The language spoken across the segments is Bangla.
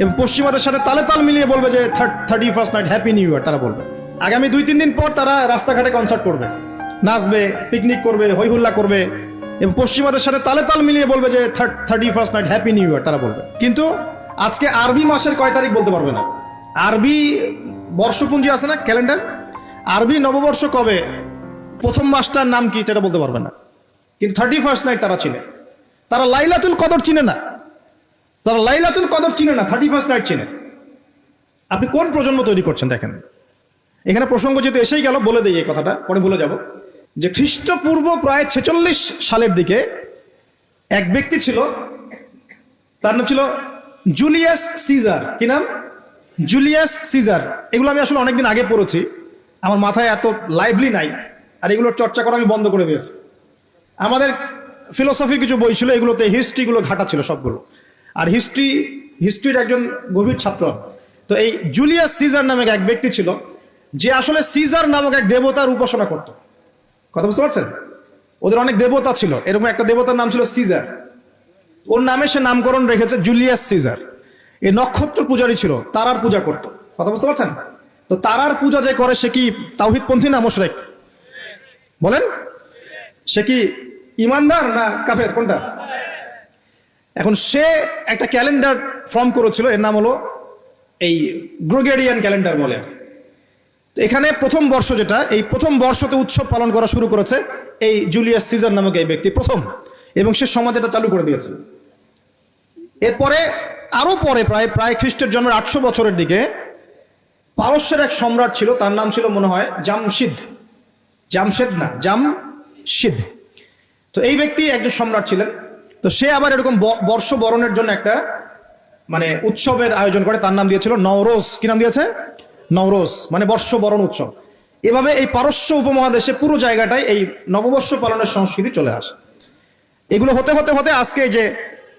এবং পশ্চিমাদের সাথে তালে তাল মিলিয়ে বলবে যে thirty first night happy new year তারা বলবে। আগামী দুই তিন দিন পর তারা রাস্তাঘাটে কনসার্ট করবে। নাচবে পিকনিক করবে হই হুল্লা করবে এবং পশ্চিমাদের সাথে তালে তাল মিলিয়ে বলবে যে thirty first night happy new year তারা বলবে। কিন্তু আজকে আরবি মাসের কয় তারিখ বলতে পারবে না। আরবি বর্ষপুঞ্জি আছে না, ক্যালেন্ডার? আরবি নববর্ষ কবে? প্রথম মাসটার নাম কি, সেটা বলতে পারবে না। কিন্তু থার্টি ফার্স্ট নাইট তারা চিনে। তারা লাইলাতুল কদর চিনে না। তারা লাইলাতুল কদর চিনে না থার্টি ফার্স্ট নাইট চিনে। আপনি কোন প্রজন্ম তৈরি করছেন দেখেন। এখানে প্রসঙ্গ যেহেতু এসেই গেল, বলে দিই এই কথাটা, পরে ভুলে যাব। যে খ্রিস্টপূর্ব প্রায় ছেচল্লিশ সালের দিকে এক ব্যক্তি ছিল, তার নাম ছিল জুলিয়াস সিজার। কি নাম? Julius Caesar. এগুলো আমি আসলে অনেকদিন আগে পড়েছি। আমার মাথায় এত লাইভলি নাই, আর এগুলোর চর্চা করা আমি বন্ধ করে দিয়েছি। আমাদের ফিলোসফি কিছু বই ছিল, এগুলোতে হিস্ট্রিগুলো ঘাটা ছিল সবগুলো। আর হিস্ট্রি হিস্ট্রির একজন গভীর ছাত্র। তো এই জুলিয়াস সিজার নামে এক ব্যক্তি ছিল, যে আসলে সিজার নামক এক দেবতার উপাসনা করত। কথা বুঝতে পারছেন? ওদের অনেক দেবতা ছিল, এরকম একটা দেবতার নাম ছিল সিজার ওর নামে সে নামকরণ রেখেছে জুলিয়াস সিজার এই নক্ষত্র পূজারী ছিল তারার পূজা করত। কথা বুঝতে পারছেন? তো তারার পূজা যে করে, সে কি তাওহিদপন্থী না মোশরেক? বলেন? সে কি ইমানদার না কাফের? কোনটা? এখন সে একটা ক্যালেন্ডার ফর্ম করেছিল, এর নাম হলো এই গ্রোগেরিয়ান ক্যালেন্ডার বলে। তো এখানে প্রথম বর্ষ যেটা, এই প্রথম বর্ষতে উৎসব পালন করা শুরু করেছে এই জুলিয়াস সিজার নামক এই ব্যক্তি, প্রথম। এবং সে সমাজ এটা চালু করে দিয়েছে। এরপরে আরও পরে প্রায় প্রায় খ্রিস্টের জন্মের আটশো বছরের দিকে, পারস্যের এক সম্রাট ছিল, তার নাম ছিল মনে হয় জামশিদ। জামশেদ না, জামশিদ। তো এই ব্যক্তি একজন সম্রাট ছিলেন। তো সে আবার এরকম ব- বর্ষ বরণের জন্য একটা মানে উৎসবের আয়োজন করে, তার নাম দিয়েছিল নওরোজ। কি নাম দিয়েছে? নওরোজ মানে বর্ষ বরণ উৎসব। এভাবে এই পারস্য উপমহাদেশে পুরো জায়গাটায় এই নববর্ষ পালনের সংস্কৃতি চলে আসে। এগুলো হতে হতে হতে আজকে যে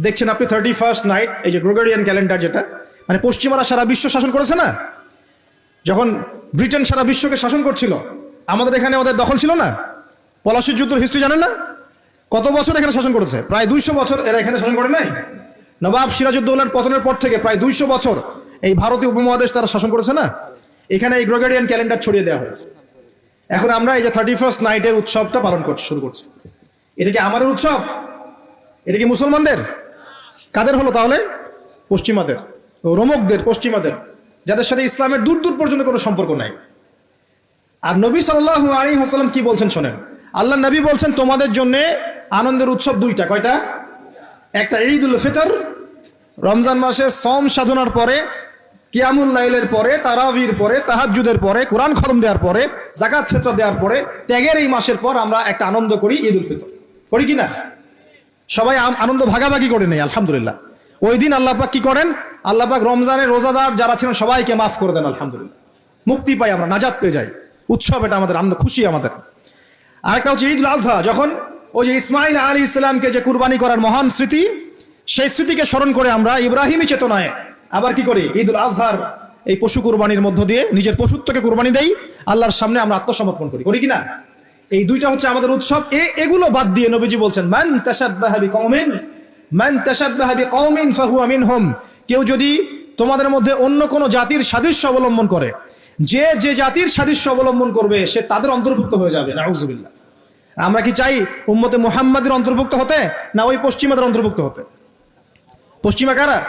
দেখছেন আপনি থার্টি ফার্স্ট নাইট এই যে গ্রোগেরিয়ান ক্যালেন্ডার যেটা মানে পশ্চিমারা সারা বিশ্ব শাসন করেছে না? যখন ব্রিটেন সারা বিশ্বকে শাসন করছিল, আমাদের এখানে ওদের দখল ছিল না? পলাশির যুদ্ধের হিস্ট্রি জানেন না? কত বছর এখানে শাসন করেছে? প্রায় দুইশো বছর এরা এখানে শাসন করে নাই? নবাব সিরাজউদ্দৌলার পতনের পর থেকে প্রায় দুইশো বছর এই ভারতীয় উপমহাদেশ তারা শাসন করেছে না? এখানে এই গ্রোগেরিয়ান ক্যালেন্ডার ছড়িয়ে দেওয়া হয়েছে। এখন আমরা এই যে থার্টি ফার্স্ট নাইটের উৎসবটা পালন করছি শুরু করছি। এটা কি আমাদের উৎসব? এটা কি মুসলমানদের? কাদের হলো তাহলে? পশ্চিমাদের। রোমকদের, পশ্চিমাদের। যাদের সাথে ইসলামের দূর দূর পর্যন্ত কোনো সম্পর্ক নাই। আর নবী সাল্লাহ আলী হাসালাম কি বলছেন শোনেন? আল্লাহ নবী বলছেন, তোমাদের জন্য আনন্দের উৎসব দুইটা, কয়টা? একটা ঈদ উল ফিতর, রমজান মাসের সম সাধনার পরে, কিয়ামুল লাইলের পরে, তারাবির পরে তাহাজুদের পরে, কোরআন খরম দেওয়ার পরে জাকাত ফেতরা দেওয়ার পরে, ত্যাগের এই মাসের পর আমরা একটা আনন্দ করি ঈদ উল ফিতর। করি কি না? সবাই আনন্দ ভাগাভাগি করে নেই আলহামদুলিল্লাহ। ওই দিন আল্লাহ পাক কি করেন? আল্লাহ পাক রমজানের রোজাদার যারা ছিলেন, সবাইকে মাফ করে দেন, আলহামদুলিল্লাহ। মুক্তি পাই আমরা নাজাত পেয়ে যাই। উৎসব এটা আমাদের, আনন্দ, খুশি আমাদের। আরেকটা হচ্ছে ঈদ উল আজহা, যখন ওই যে ইসমাইল আলী ইসলামকে যে কুরবানি করার মহান স্মৃতি, সেই স্মৃতিকে স্মরণ করে আমরা ইব্রাহিমী চেতনায় আবার কি করি? ঈদ উল আজহার, এই পশু কুরবানির মধ্য দিয়ে নিজের পশুত্বকে কুরবানি দেই, আল্লাহর সামনে আমরা আত্মসমর্পণ করি। করি কিনা এই দুইটা হচ্ছে আমাদের উৎসব। এ, এগুলো বাদ দিয়ে নবীজি বলছেন, মান তাসাব্বাহা বিকওমিন, মান তাসাব্বাহা বিকওমিন ফাহুয়া মিনহুম। কেউ যদি তোমাদের মধ্যে অন্য কোন জাতির সাদৃশ্য অবলম্বন করে, যে যে জাতির সাদৃশ্য অবলম্বন করবে, সে তাদের অন্তর্ভুক্ত হয়ে যাবে। নাউজুবিল্লাহ। আমরা কি চাই উম্মতে মুহাম্মাদের অন্তর্ভুক্ত হতে, না ওই পশ্চিমাদের অন্তর্ভুক্ত হতে? পশ্চিমা কারা?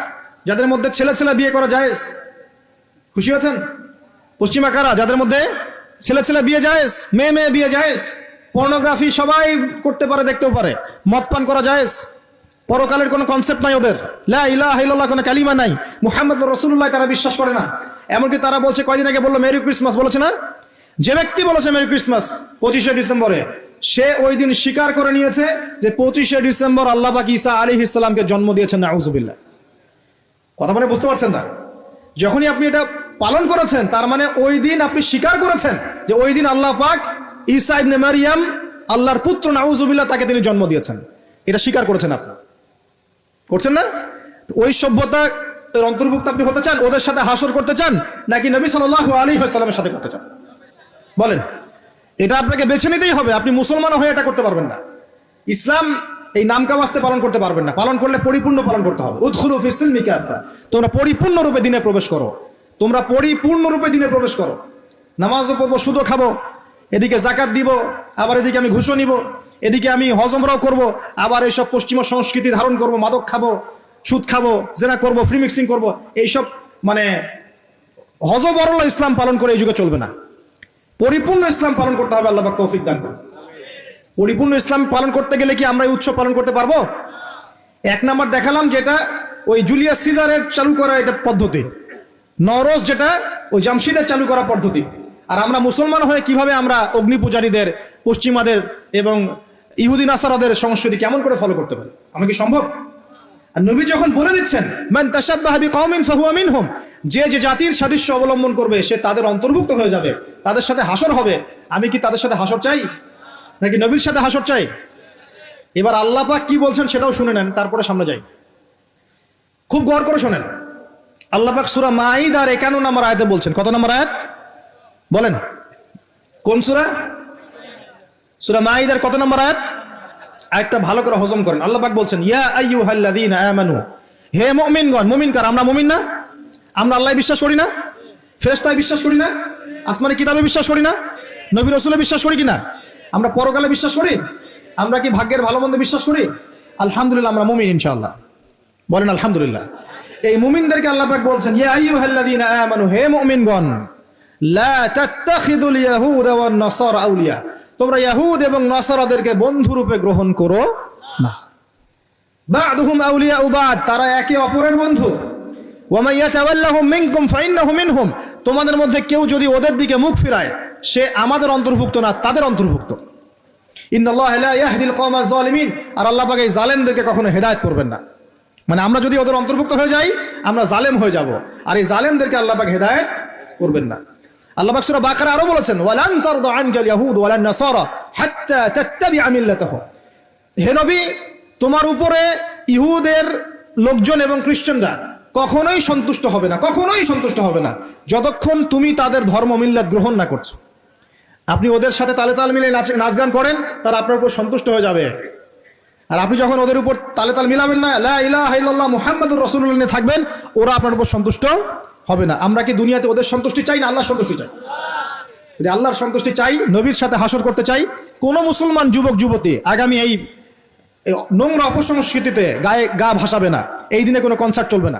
যাদের মধ্যে ছেলে ছেলে বিয়ে করা জায়েজ? খুশি আছেন? পশ্চিমা কারা? যাদের মধ্যে ছেলে ছেলে বিয়ে জায়েজ, মেয়ে মেয়ে বিয়ে জায়েজ? পর্নোগ্রাফি সবাই করতে পারে, দেখতেও পারে। মদ পান করা জায়েজ? পরকালের কোনো কনসেপ্ট নাই ওদের। লা ইলাহা ইল্লাল্লাহ কোনো কালিমা নাই। মুহাম্মদ রসুল্লাহ তারা বিশ্বাস করে না। এমনকি তারা বলছে, কয়দিন আগে বলল, মেরি ক্রিসমাস বলেছে না? যে ব্যক্তি বলেছে, মেরি ক্রিসমাস পঁচিশে ডিসেম্বরে। সে ওই দিন স্বীকার করে নিয়েছে যে পঁচিশে ডিসেম্বর আল্লাহ পাক ঈসা আলী ইসলামকে জন্ম দিয়েছেন, নাউজুবিল্লাহ। কথা মানে বুঝতে পারছেন না? যখনই আপনি এটা পালন করেছেন, তার মানে ওই দিন আপনি স্বীকার করেছেন যে ওই দিন আল্লাহ পাক ঈসা ইবনে মারিয়াম আল্লাহর পুত্র, নাউজুবিল্লাহ, তাকে তিনি জন্ম দিয়েছেন। এটা স্বীকার করেছেন আপনি। করছেন না? ওই সভ্যতা অন্তর্ভুক্ত আপনি হতে চান, ওদের সাথে হাসর করতে চান, নাকি নবী সাল্লাহ আলী সাল্লামের সাথে করতে চান? বলেন। এটা আপনাকে বেছে নিতেই হবে। আপনি মুসলমান হয়ে এটা করতে পারবেন না। ইসলাম এই নামকা বাস্তে পালন করতে পারবেন না। পালন করলে পরিপূর্ণ পালন করতে হবে। তোমরা পরিপূর্ণ রূপে দিনে প্রবেশ করো। তোমরা পরিপূর্ণ রূপে দিনে প্রবেশ করো। নামাজও পড়ব, সুদও খাব। এদিকে জাকাত দিব, আবার এদিকে আমি ঘুষও নিব। এদিকে আমি হজমরাও করব, আবার এইসব পশ্চিমা সংস্কৃতি ধারণ করব, মাদক খাব, সুদ খাব, জেনা করব, ফ্রি মিক্সিং করব। এইসব মানে হজবরল ইসলাম পালন করে এই যুগে চলবে না। পরিপূর্ণ ইসলাম পালন করতে হবে, আল্লাহ তৌফিক দান করুন। পরিপূর্ণ ইসলাম পালন করতে গেলে কি আমরা উৎসব পালন করতে পারব? এক নাম্বার দেখালাম যেটা ওই জুলিয়াস সিজারের চালু করা এটা পদ্ধতি। নরস যেটা ওই জামশিদের চালু করা পদ্ধতি। আর আমরা মুসলমান হয়ে কীভাবে আমরা অগ্নি পূজারীদের, পশ্চিমাদের এবং ইহুদিন আসারাদের সংস্কৃতি কেমন করে ফলো করতে পারি? আমার কি সম্ভব? আর নবী যখন বলে দিচ্ছেন, মান তাশাব্বাহা বিকওমিন ফাহুয়া মিনহুম যে যে জাতির সাদৃশ্য অবলম্বন করবে, সে তাদের অন্তর্ভুক্ত হয়ে যাবে। তাদের সাথে হাসর হবে। আমি কি তাদের সাথে হাসর চাই? নাকি নবীর সাথে হাসর চাই? এবার আল্লাহ পাক কি বলছেন সেটাও শুনে নেন, তারপরে সামনে যাই। খুব গড় করে শোনেন। আল্লাহ পাক সূরা মাইদার 51 নম্বর আয়াতে বলছেন। কত নম্বর আয়াত? বলেন। কোন সুরা? সুরা সূরা মাইদার কত নম্বর আয়াত? আরেকটা ভালো করে হজম করেন। আল্লাহ পাক বলছেন, ইয়া আইয়ুহাল্লাযীনা আমানু। হে মুমিনগণ মুমিন কার আমরা মুমিন না? আমরা আল্লাহ বিশ্বাস করি না? ফেরেশতায় বিশ্বাস করি না? আসমানি কিতাবে বিশ্বাস করি না? নবী রসুলে বিশ্বাস করি কিনা? আমরা পরকালে বিশ্বাস করি? আমরা কি ভাগ্যের ভালো মন্দ বিশ্বাস করি? আলহামদুলিল্লাহ আমরা মুমিন ইনশাআল্লাহ। বলেন আলহামদুলিল্লাহ। এই মুমিনদেরকে আল্লাহ পাক বলছেন, ইয়া আইয়ুহাল্লাযীনা আমানু, হে মুমিনগণ, লা তাত্তাখিদুল ইয়াহুদা ওয়ান নাসারা আউলিয়া। তোমরা ইয়াহুদ এবং নাসারাদেরকে বন্ধু রূপে গ্রহণ করো না। বা'দুহুম আউলিয়া উবাদ, তারা একে অপরের বন্ধু। ওয়া ইয়াতাওয়াল্লাহুম মিনকুম ফাইন্নাহু মিনহুম। তোমাদের মধ্যে কেউ যদি ওদের দিকে মুখ ফিরায়, সে আমাদের অন্তর্ভুক্ত না, তাদের অন্তর্ভুক্ত। ইন্নাল্লাহ লা ইয়াহদিল কওমা যালিমিন। আর আল্লাহ পাক জালেমদেরকে কখনো হেদায়েত করবেন না। মানে আমরা যদি ওদের অন্তর্ভুক্ত হয়ে যাই, আমরা জালেম হয়ে যাব। আর এই জালেমদেরকে আল্লাহ পাক হেদায়েত করবেন না। আল্লাহ পাক সূরা বাকারা আরও বলেছেন, ওয়ালান তারদা আনকাল ইয়াহুদ ওয়ালান নাসারা হাত্তা তাত্তাবিআ মিল্লাতাহুম। হে নবী, তোমার উপরে ইহুদের লোকজন এবং খ্রিস্টানরা কখনোই সন্তুষ্ট হবে না, কখনোই সন্তুষ্ট হবে না। যতক্ষণ তুমি তাদের ধর্ম মিল্লাত গ্রহণ না করছ। আপনি ওদের সাথে তালে তাল মিলে নাচ নাচ গান করেন, তারা আপনার উপর সন্তুষ্ট হয়ে যাবে। আর আপনি যখন ওদের উপর তালে তাল মিলাবেন না ইলাহা ইল্লাল্লাহ মুহাম্মাদুর রাসূলুল্লাহ নিয়ে থাকবেন, ওরা আপনার উপর সন্তুষ্ট হবে না। আমরা কি দুনিয়াতে ওদের সন্তুষ্টি চাই না আল্লাহর সন্তুষ্টি চাই? যদি আল্লাহর সন্তুষ্টি চাই, নবীর সাথে হাসর করতে চাই, কোনো মুসলমান যুবক, যুবতী আগামী এই নোংরা অপসংস্কৃতিতে গায়ে গা ভাসাবে না। এই দিনে কোনো কনসার্ট চলবে না।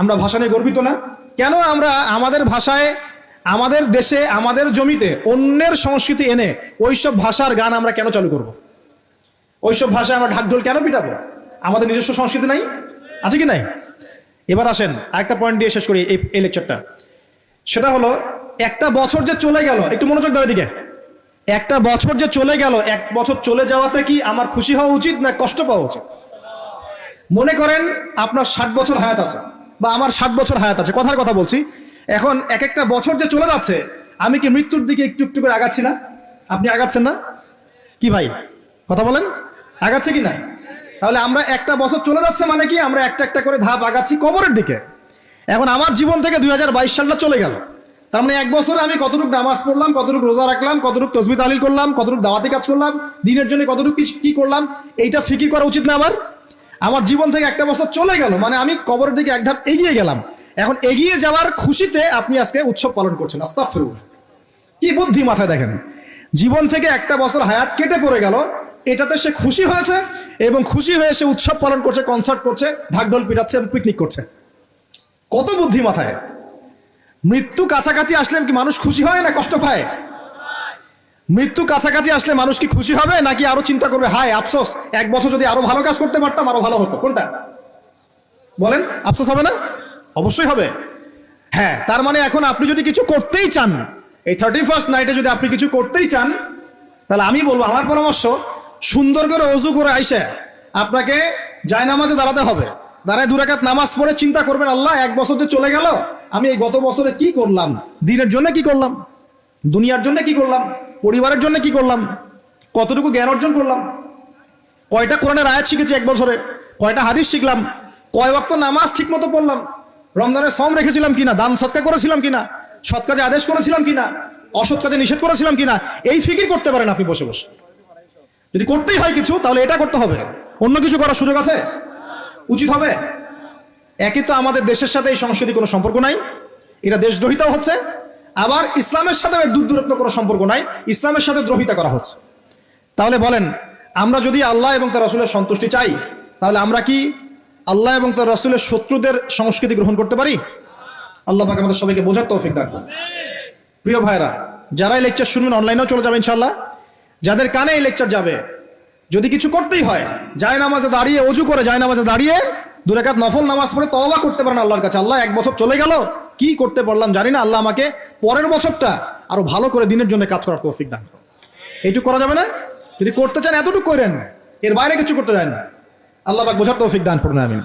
আমরা ভাষা নিয়ে গর্বিত না। কেন আমরা আমাদের ভাষায়, আমাদের দেশে, আমাদের জমিতে অন্যের সংস্কৃতি এনে ওইসব ভাষার গান আমরা কেন চালু করব। ওইসব ভাষায় আমরা ঢাকঢোল কেন পিটাবো? আমাদের নিজস্ব সংস্কৃতি নাই? আছে কি নাই? এবার আসেন, আরেকটা পয়েন্ট দিয়ে শেষ করি এই এই লেকচারটা সেটা হলো, একটা বছর যে চলে গেল, একটু মনোযোগ দেওয়া দিকে একটা বছর যে চলে গেল, এক বছর চলে যাওয়াতে কি আমার খুশি হওয়া উচিত না কষ্ট পাওয়া উচিত? মনে করেন আপনার ষাট বছর হায়াত আছে। বা আমার ষাট বছর হায়াত আছে, কথার কথা বলছি। এখন এক একটা বছর যে চলে যাচ্ছে, আমি কি মৃত্যুর দিকে একটু একটু করে আগাচ্ছি না? আপনি আগাচ্ছেন না? কি ভাই? কথা বলেন। আগাচ্ছে কি না? তাহলে আমরা একটা বছর চলে যাচ্ছে মানে কি? আমরা একটা একটা করে ধাপ আগাচ্ছি কবরের দিকে। এখন আমার জীবন থেকে দুই হাজার বাইশ সালটা চলে গেল। তার মানে এক বছরে আমি কতটুকু নামাজ পড়লাম, কতটুকু রোজা রাখলাম, কতটুকু তসবি তালিল করলাম, কতটুকু দাওয়াতি কাজ করলাম, দিনের জন্য কতটুকু কি- করলাম, এইটা ফিকির করা উচিত না আমার? আমার জীবন থেকে একটা বছর চলে গেল মানে আমি কবরের দিকে এক ধাপ এগিয়ে গেলাম। এখন এগিয়ে যাওয়ার খুশিতে আপনি আজকে উৎসব পালন করছেন আস্তাফিরুল্লাহ কি বুদ্ধি মাথায় দেখেন? জীবন থেকে একটা বছর হায়াত কেটে পড়ে গেল, এটাতে সে খুশি হয়েছে এবং খুশি হয়ে সে উৎসব পালন করছে কনসার্ট করছে, ঢাকঢোল পিটাচ্ছে এবং পিকনিক করছে। কত বুদ্ধি মাথায়? মৃত্যু কাছাকাছি আসলে কি মানুষ খুশি হয় না কষ্ট পায়? মৃত্যু কাছাকাছি আসলে মানুষ কি খুশি হবে নাকি আরও চিন্তা করবে, হায়, আফসোস, এক বছর যদি আরও ভালো কাজ করতে পারতাম, আরও ভালো হতো। কোনটা? বলেন, আফসোস হবে না? অবশ্যই হবে। হ্যাঁ তার মানে এখন আপনি যদি কিছু করতেই চান, এই থার্টি ফার্স্ট নাইটে যদি আপনি কিছু করতেই চান, তাহলে আমি বলব, আমার পরামর্শ, সুন্দর করে অজু করে আইসে আপনাকে জায়নামাজে দাঁড়াতে হবে। দাঁড়ায় দুরাকাত নামাজ পড়ে চিন্তা করবেন, আল্লাহ, এক বছর যে চলে গেল, আমি এই গত বছরে কি করলাম? দিনের জন্য কি করলাম? দুনিয়ার জন্য কি করলাম? পরিবারের জন্য কি করলাম? কতটুকু জ্ঞান অর্জন করলাম? কয়টা কোরআনের আয়াত শিখেছি এক বছরে? কয়টা হাদিস শিখলাম? কয় ওয়াক্ত নামাজ ঠিক মতো পড়লাম? রমজানের সম রেখেছিলাম কিনা? দান সৎকা করেছিলাম কিনা? সৎ কাজে আদেশ করেছিলাম কিনা? অসৎ কাজে নিষেধ করেছিলাম কিনা? এই ফিকির করতে পারেন আপনি বসে বসে। যদি করতেই হয় কিছু, তাহলে এটা করতে হবে। অন্য কিছু করার সুযোগ আছে? উচিত হবে? একই তো আমাদের দেশের সাথে এই সংস্কৃতি কোনো সম্পর্ক নাই। এটা দেশদ্রোহিতাও হচ্ছে। আবার ইসলামের সাথে দূর দূরত্ব কোনো সম্পর্ক নাই, ইসলামের সাথে দ্রোহিতা করা হচ্ছে। তাহলে বলেন, আমরা যদি আল্লাহ এবং তার রসুলের সন্তুষ্টি চাই, তাহলে আমরা কি আল্লাহ এবং তার রসুলের শত্রুদের সংস্কৃতি গ্রহণ করতে পারি? আল্লাহ পাক আমাদের সবাইকে বোঝার তৌফিক দান। প্রিয় ভাইরা যারা এই লেকচার শুনবেন অনলাইনেও চলে যাবে ইনশাল্লাহ যাদের কানে এই লেকচার যাবে, যদি কিছু করতেই হয় যায় নামাজে দাঁড়িয়ে অজু করে যায় নামাজে দাঁড়িয়ে দুরাকাত নফল নামাজ পড়ে তওবা করতে পারেন আল্লাহর কাছে। আল্লাহ এক বছর চলে গেল কি করতে পারলাম জানি না, আল্লাহ আমাকে পরের বছরটা আরও ভালো করে দিনের জন্য কাজ করার তৌফিক দান করো এইটুকু করা যাবে না? যদি করতে চান এতটুকু করেন, এর বাইরে কিছু করতে চান না। আল্লাহ বোঝার তৌফিক দান করুন, আমিন।